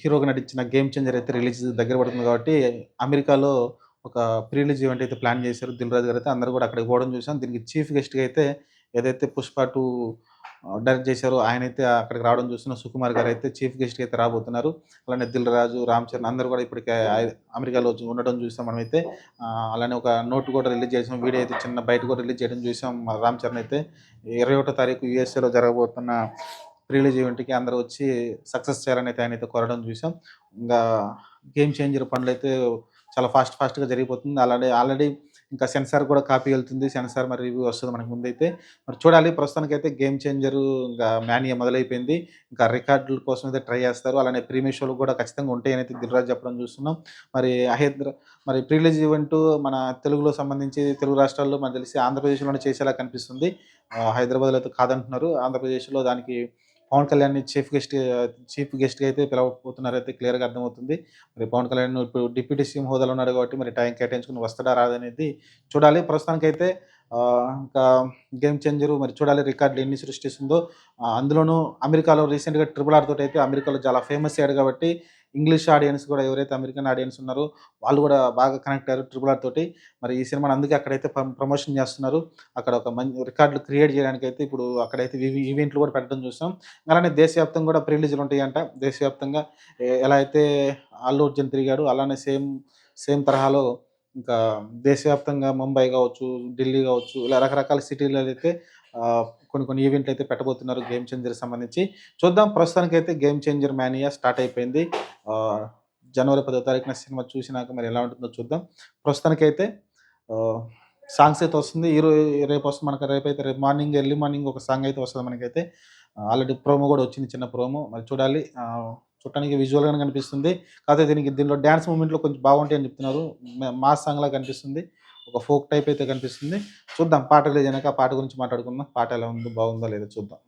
హీరోగా నటించిన 'game changer' అయితే రిలీజ్ దగ్గర పడుతుంది కాబట్టి అమెరికాలో ఒక ప్రీ రిలీజ్ ఈవెంట్ అయితే ప్లాన్ చేశారు 'దిల్ రాజు' గారు అయితే అందరూ కూడా అక్కడికి పోవడం చూసాం. దీనికి చీఫ్ గెస్ట్‌గా అయితే ఏదైతే 'పుష్ప టూ డైరెక్ట్ చేశారో ఆయనైతే అక్కడికి రావడం చూస్తున్నాం. సుకుమార్ గారు అయితే చీఫ్ గెస్ట్‌గా అయితే రాబోతున్నారు. అలానే 'దిల్ రాజు', 'రామ్ చరణ్' అందరూ కూడా ఇప్పటికే అమెరికాలో ఉండడం చూసాం మనమైతే. అలానే ఒక నోట్ కూడా రిలీజ్ చేసాం. వీడియో అయితే చిన్న బయట కూడా రిలీజ్ చేయడం చూసాం. 'రామ్ చరణ్' అయితే 21 తారీఖు యూఎస్ఏలో జరగబోతున్న రిలీజ్ ఈవెంట్‌కి అందరూ వచ్చి సక్సెస్ చేయాలని అయితే అయితే కోరడం చూసాం. ఇంకా 'గేమ్ చేంజర్' పనులైతే చాలా ఫాస్ట్ ఫాస్ట్‌గా జరిగిపోతుంది. అలాగే ఆల్రెడీ ఇంకా సెన్సార్ కూడా కాపీ వెళ్తుంది. సెన్సార్ మరి రివ్యూ వస్తుంది మనకు ముందైతే. మరి చూడాలి ప్రస్తుతానికైతే 'గేమ్ చేంజర్' ఇంకా మానియా మొదలైపోయింది. ఇంకా రికార్డుల కోసం అయితే ట్రై చేస్తారు. అలానే ప్రీమియర్ షోలు కూడా ఖచ్చితంగా ఉంటాయని అయితే 'దిల్ చెప్పడం చూస్తున్నాం. మరి హైదరా మరి ప్రీ ఈవెంట్ మన తెలుగులో సంబంధించి తెలుగు రాష్ట్రాల్లో మనకు తెలిసి ఆంధ్రప్రదేశ్‌లోనే చేసేలా కనిపిస్తుంది. హైదరాబాద్‌లో అయితే కాదంటున్నారు. ఆంధ్రప్రదేశ్‌లో దానికి పవన్ కళ్యాణ్‌ని చీఫ్ గెస్ట్ చీఫ్ గెస్ట్‌గా అయితే పిలవబోతున్నారైతే క్లియర్‌గా అర్థమవుతుంది. మరి పవన్ కళ్యాణ్ ఇప్పుడు డిప్యూటీ సీఎం హోదాలో ఉన్నాడు కాబట్టి మరి టైం కేటాయించుకుని వస్తాడా రాదనేది అనేది చూడాలి. ప్రస్తుతానికైతే ఇంకా 'గేమ్ చేంజరు మరి చూడాలి రికార్డులు ఎన్ని సృష్టిస్తుందో. అందులోనూ అమెరికాలో రీసెంట్‌గా 'ట్రిపుల్ ఆర్' అయితే అమెరికాలో చాలా ఫేమస్ అయ్యాడు కాబట్టి ఇంగ్లీష్ ఆడియన్స్ కూడా ఎవరైతే అమెరికన్ ఆడియన్స్ ఉన్నారో వాళ్ళు కూడా బాగా కనెక్ట్ అయ్యారు 'ట్రిపుల్ ఆర్' తోటి. మరి ఈ సినిమాని అందుకే అక్కడైతే ప్రమోషన్ చేస్తున్నారు. అక్కడ ఒక మంచి రికార్డులు క్రియేట్ చేయడానికైతే ఇప్పుడు అక్కడైతే ఈవెంట్లు కూడా పెట్టడం చూసాం. అలానే దేశవ్యాప్తంగా కూడా ప్రీ ఉంటాయంట. దేశవ్యాప్తంగా ఎలా అయితే అల్లు అర్జున్ తిరిగాడు అలానే సేమ్ సేమ్ తరహాలో ఇంకా దేశవ్యాప్తంగా ముంబై కావచ్చు, ఢిల్లీ కావచ్చు ఇలా రకరకాల సిటీలలో అయితే కొన్ని కొన్ని ఈవెంట్లు అయితే పెట్టబోతున్నారు 'గేమ్ చేంజర్ సంబంధించి. చూద్దాం ప్రస్తుతానికైతే 'గేమ్ చేంజర్' మేనియా స్టార్ట్ అయిపోయింది. జనవరి పదో తారీఖున సినిమా చూసినాక మరి ఎలా ఉంటుందో చూద్దాం. ప్రస్తుతానికైతే సాంగ్స్ అయితే వస్తుంది. ఈరో రేపు వస్తుంది మనకు రేపైతే రేపు మార్నింగ్ ఎర్లీ మార్నింగ్ ఒక సాంగ్ అయితే వస్తుంది మనకైతే. ఆల్రెడీ ప్రోమో కూడా వచ్చింది చిన్న ప్రోమో. మరి చూడాలి. చూడటానికి విజువల్‌గానే కనిపిస్తుంది. కాకపోతే దీనికి దీనిలో డ్యాన్స్ మూమెంట్లో కొంచెం బాగుంటాయి అని చెప్తున్నారు. మా మాస్ సాంగ్‌లా కనిపిస్తుంది. ఒక ఫోక్ టైప్ అయితే కనిపిస్తుంది. చూద్దాం పాట రిలీజ్ ఆ పాట గురించి మాట్లాడుకుందాం. పాట ఎలా ఉందో బాగుందో లేదో చూద్దాం.